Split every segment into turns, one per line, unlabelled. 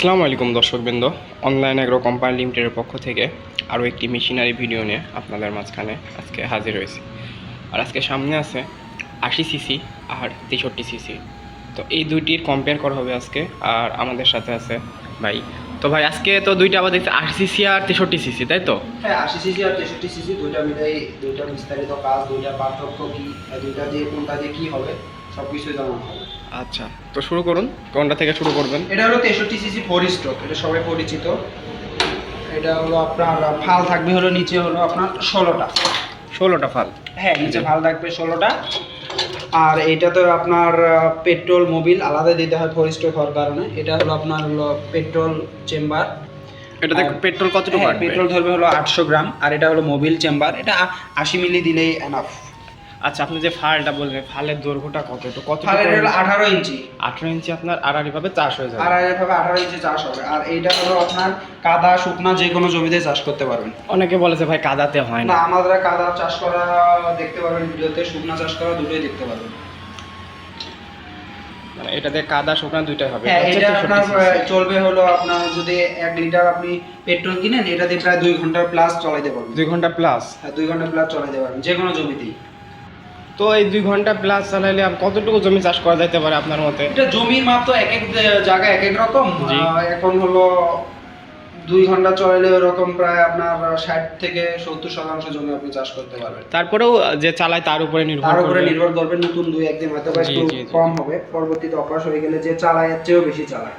আসসালামু আলাইকুম দর্শকবৃন্দ অনলাইন এগ্রো কোম্পানি লিমিটেডের পক্ষ থেকে আরও একটি মেশিনারি ভিডিও নিয়ে আপনাদের মাঝখানে আজকে হাজির হয়েছি। আর আজকে সামনে আছে আশি সিসি আর তেষট্টি সিসি তো এই দুইটির কম্পেয়ার করা হবে আজকে, আর আমাদের সাথে আছে ভাই। তো ভাই, আজকে তো দুইটা আবার দেখছি, আশি সিসি আর তেষট্টি সিসি তাই তো?
হ্যাঁ আশি সিসি আর তেষট্টি সিসি দুইটা মিলাই দুইটা বিস্তারিত কাজ, দুইটা পার্থক্য কি, দুইটা দিয়ে কোনটা দিয়ে কি হবে সব কিছুই হবে
আচ্ছা তো শুরু করুন কোনটা থেকে শুরু করবেন?
এটা হলো তেষট্টি সিসি ফোর স্ট্রোক এটা সবাই পরিচিত। এটা হলো আপনার ফাল থাকবে হলো নিচে হলো আপনার ষোলোটা।
ষোলোটা ফাল।
হ্যাঁ নিচে ফাল থাকবে ষোলোটা। আর এটা তো আপনার পেট্রোল মোবিল আলাদা দিতে হয় ফোর স্ট্রোক হওয়ার কারণে। এটা হলো আপনার হলো পেট্রোল চেম্বার।
এটাতে পেট্রোল কতটুকু
হ্যাঁ, পেট্রোল ধরবে হলো আটশো গ্রাম আর এটা হলো মোবিল চেম্বার। এটা আশি মিলি দিলেই এনাফ
আচ্ছা আপনি যে ফালটা বললেন ফালের দৈর্ঘ্যটা কত? একটু কত
ফালের হলো আঠারো ইঞ্চি।
আঠারো ইঞ্চি আপনার আড়াআড়িভাবে চাষ হয়ে যাবে।
আর এভাবে আঠারো ইঞ্চি চাষ হবে। আর এইটা হলো আপনার কাদা শুকনা যে কোনো জমিতে চাষ করতে পারবেন।
অনেকে বলে যে ভাই কাদাতে হয়
না।
না
আমাদের কাদা চাষ করা দেখতে পারবেন ভিডিওতে শুকনা চাষ করা দুটোই দেখতে পারবেন।
মানে এটাতে কাদা শুকনা দুইটাই হবে।
হ্যাঁ এটা আপনার চলবে হলো আপনার যদি এক লিটার আপনি পেট্রোল কিনেন এটা দিয়ে প্রায় দুই ঘণ্টা প্লাস চলাইতে পারবেন।
দুই ঘণ্টা প্লাস
হ্যাঁ দুই ঘণ্টা প্লাস চলাইতে পারবেন যে কোনো জমিতেই।
তো এই দুই ঘণ্টা প্লাস চালাইলে কতটুকু জমি চাষ করা যাইতে পারে আপনার মতে?
এটা জমির মাপ তো এক এক জায়গায় এক এক রকম। এখন হলো দুই ঘণ্টা চলাইলে ওরকম প্রায় আপনার ষাট থেকে সত্তর শতাংশ জমি আপনি চাষ করতে পারবেন।
তারপরেও যে চালায় তার উপরে নির্ভর
তার উপরে নির্ভর করবে নতুন দুই একদিন হয়তো। কম হবে পরবর্তীতে অভ্যাস হয়ে গেলে যে চালায় এর চেয়েও বেশি চালায়।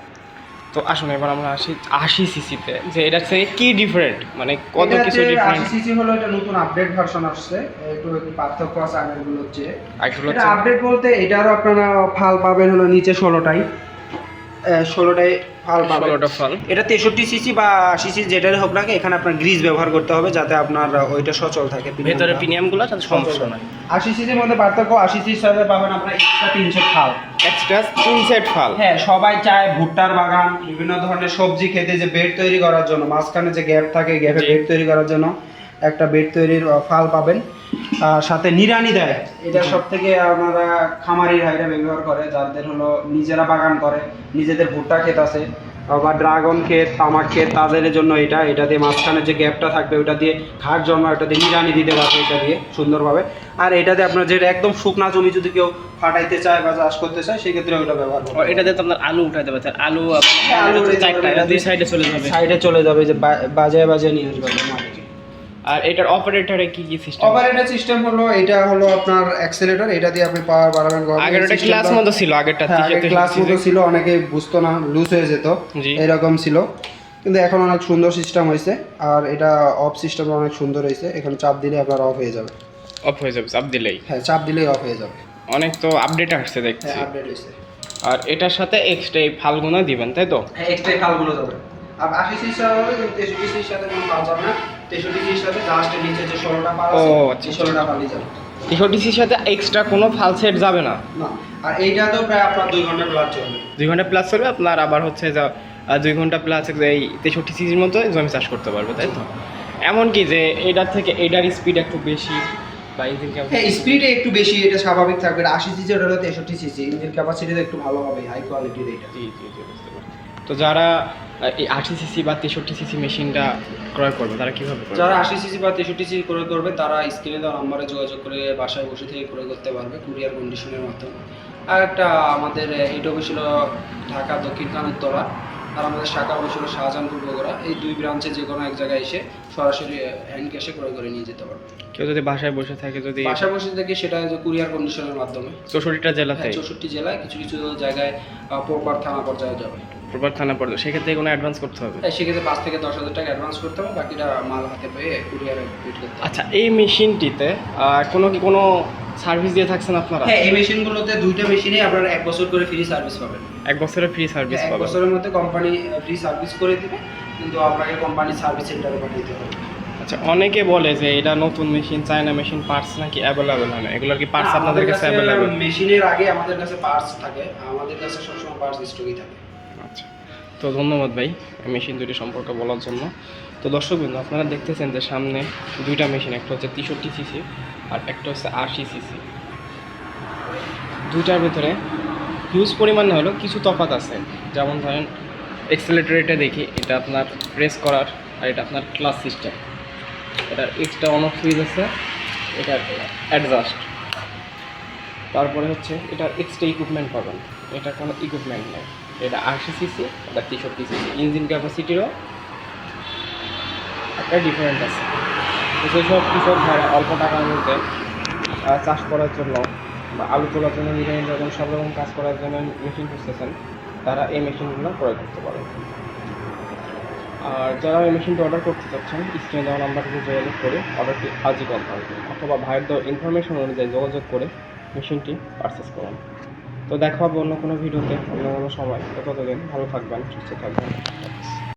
তো আসুন এবার আমরা আসি আশি সিসিতে যে এটা থেকে কি ডিফারেন্ট মানে কত কিছু
80
ডিফারেন্ট
সিসি হলো এটা নতুন আপডেট ভার্সন আসছে। একটু একটু পার্থক্য আছে আগেরগুলো
চেয়ে
এটা আপডেট বলতে এটারও আপনারা ফাল পাবেন হলো নিচে ষোলোটাই। ষোলোটাই ফাল পাবেন।
ষোলোটা ফল।
এটা তেষট্টি সিসি বা আশি সিসি যেটাই হোক না এখানে আপনার গ্রিজ ব্যবহার করতে হবে যাতে আপনার ওইটা সচল থাকে
ভেতরে প্রিমিয়ামগুলো তাতে সমস্যা নাই।
আশি সিসির মধ্যে পার্থক্য আশি সিসির সাথে পাবেন আপনার এক্সট্রা তিনশো ফাল।
এক্সট্রা তিন ফাল।
হ্যাঁ সবাই চায় ভুট্টার বাগান বিভিন্ন ধরনের সবজি খেতে যে বেড তৈরি করার জন্য মাঝখানে যে গ্যাপ থাকে গ্যাপে বেড তৈরি করার জন্য একটা বেড তৈরির ফাল পাবেন। সাথে নিরানি দেয়। এটা সব থেকে আপনারা খামারি ভাইরা ব্যবহার করে যাদের হলো নিজেরা বাগান করে নিজেদের ভুট্টা ক্ষেত আছে বা ড্রাগন ক্ষেত তামাক ক্ষেত তাদের জন্য এটা এটা দিয়ে মাঝখানে যে গ্যাপটা থাকবে ওটা দিয়ে ঘাট জমা ওটা দিয়ে নিরানি দিতে পারবে এটা দিয়ে সুন্দরভাবে। আর এটাতে আপনার যেটা একদম শুকনা জমি যদি কেউ ফাটাইতে চায় বা চাষ করতে চায় সেক্ষেত্রে ওটা ব্যবহার করতে
এটাতে তো আপনার আলু উঠাতে পারছেন আলু
আলু
এটা দুই সাইডে চলে যাবে।
সাইডে চলে যাবে যে বাজায় বাজায় নিয়ে আসবে।
আর এটার অপারেটরে কি কি সিস্টেম
অপারেটর সিস্টেম হলো এটা হলো আপনার অ্যাক্সেলেটর এটা দিয়ে আপনি পাওয়ার বাড়াবেন।
আগের
এই
ক্লাস মতো ছিল আগেরটা
হ্যাঁ, আগে ক্লাস মতো ছিল অনেকে বুঝতো না লুজ হয়ে যেত। এরকম ছিল। কিন্তু এখন অনেক সুন্দর সিস্টেম হয়েছে আর এটা অফ সিস্টেম অনেক সুন্দর হয়েছে। এখানে চাপ দিলে আপনার অফ হয়ে যাবে।
অফ হয়ে যাবে চাপ দিলেই।
হ্যাঁ চাপ দিলেই অফ হয়ে যাবে।
অনেক তো আপডেট আসছে দেখছি।
হ্যাঁ আপডেট হয়েছে।
আর এটার সাথে এক্সট্রা এই ফালগুনা দিবেন তাই তো?
হ্যাঁ এক্সট্রা ফালগুলো যাবে। আর আশি সাথে হবে কিন্তু তেষট্টি কোনো ফাল যাবে না। তেষট্টি সির সাথে জাস্ট নিচে যে ষোলোটা ফাল আছে
ও, আচ্ছা,
ষোলোটা ফালই যাবে।
তেষট্টির সাথে এক্সট্রা কোনো ফাল যাবে না?
না আর এইটা তো প্রায় আপনার দুই ঘণ্টা প্লাস চলবে।
দুই ঘণ্টা প্লাস চলবে আপনার আবার হচ্ছে যা দুই ঘণ্টা প্লাস এই তেষট্টি সিজির মতো জমি চাষ করতে পারবে তাই তো? এমনকি যে এটার থেকে এটার স্পিড একটু বেশি বা ইঞ্জিন
হ্যাঁ স্পিড একটু বেশি এটা স্বাভাবিক থাকবে। আশি সিসি ওটা হলো তেষট্টি সিসি ইঞ্জিন ক্যাপাসিটি একটু ভালো হবে হাই কোয়ালিটির এটা
জি জি জি বুঝতে পারছি। তো যারা এই আশি সিসি বা তেষট্টি সিসি মেশিনটা ক্রয় করবে, তারা কীভাবে
যারা আশি সিসি বা তেষট্টি সিসি ক্রয় করবে, তারা স্ক্রিনে দেওয়া নম্বরে যোগাযোগ করে বাসায় বসে থেকে ক্রয় করতে পারবে, কুরিয়ার কন্ডিশনের মাধ্যমে। আর একটা আমাদের এইটা ছিল ঢাকা দক্ষিণ কানুত্তরা আর আমাদের শাখা ছিল শাহজাহানপুর বগুড়া। এই দুই ব্রাঞ্চে যে কোনো এক জায়গায় এসে সরাসরি হ্যান্ড ক্যাশে ক্রয় করে নিয়ে যেতে পারবে।
কেউ যদি বাসায় বসে থাকে যদি
বাসায় বসে থেকে সেটা যে কুরিয়ার কন্ডিশনের মাধ্যমে।
চৌষট্টিটা জেলাতে
হ্যাঁ চৌষট্টি জেলায় কিছু কিছু জায়গায় পোরপার থানা পর্যায়ে যাবে।
প্রপার থানা পড়বে সেক্ষেত্রে কোনো অ্যাডভান্স করতে হবে?
হ্যাঁ, সেক্ষেত্রে পাঁচ থেকে দশ হাজার টাকা অ্যাডভান্স করতে হবে বাকিটা মাল হাতে পেয়ে কুরিয়ারে
আচ্ছা এই মেশিনটিতে কোনো কি কোনো সার্ভিস দিয়ে থাকছেন আপনারা?
হ্যাঁ এই মেশিনগুলোতে দুইটা মেশিনে আপনারা এক বছর করে ফ্রি সার্ভিস পাবেন।
এক বছরের ফ্রি সার্ভিস
হ্যাঁ, এক
পাবেন।
বছরের মধ্যে কোম্পানি ফ্রি সার্ভিস করে দিবে কিন্তু আপনাকে কোম্পানি সার্ভিস সেন্টারে পাঠিয়ে দিতে হবে।
আচ্ছা অনেকে বলে যে এটা নতুন মেশিন চায়না মেশিন পার্টস নাকি অ্যাভেলেবেল হয় না? এগুলোর কি পার্টস আপনাদের কাছে অ্যাভেলেবেল
মেশিনের আগে আমাদের কাছে পার্টস থাকে আমাদের কাছে সবসময় পার্টস স্টকই থাকে।
আচ্ছা তো ধন্যবাদ ভাই মেশিন দুটি সম্পর্কে বলার জন্য। তো দর্শক বিন্দু আপনারা দেখতেছেন যে সামনে দুইটা মেশিন একটা হচ্ছে তেষট্টি সিসি আর একটা হচ্ছে আশি সিসি দুইটার ভিতরে হিউজ পরিমাণে হলো কিছু তফাৎ আছে। যেমন ধরেন এক্সেলেটরেটা দেখি, এটা আপনার প্রেস করার আর এটা আপনার ক্লাস সিস্টেম এটার এক্সট্রা অন অফ সুইচ আছে এটা অ্যাডজাস্ট তারপরে হচ্ছে এটা এক্সট্রা ইকুইপমেন্ট পাবেন। এটা কোনো ইকুইপমেন্ট নেই। এটা আশি সিসি এটা তেষট্টি সিসি ইঞ্জিন ক্যাপাসিটিরও একটা ডিফারেন্ট আছে। তো সেসব কৃষক ভাইরা অল্প টাকার মধ্যে চাষ করার জন্য বা আলু তোলার জন্য নিরামিষ যখন সব রকম কাজ করার জন্য মেশিন খুঁজতেছেন, তারা এই মেশিনগুলো ক্রয় করতে পারেন। আর যারা এই মেশিনটি অর্ডার করতে চাচ্ছেন স্ক্রিনে দেওয়া নাম্বারটিতে যোগাযোগ করে অর্ডারটি আজই হবে। অথবা ভাইয়ের দেওয়া ইনফরমেশন অনুযায়ী যোগাযোগ করে মেশিনটি পারচেস করুন। তো দেখা হবে অন্য কোনো ভিডিওতে অন্য কোনো সময়। ততদিন ভালো থাকবেন, সুস্থ থাকবেন।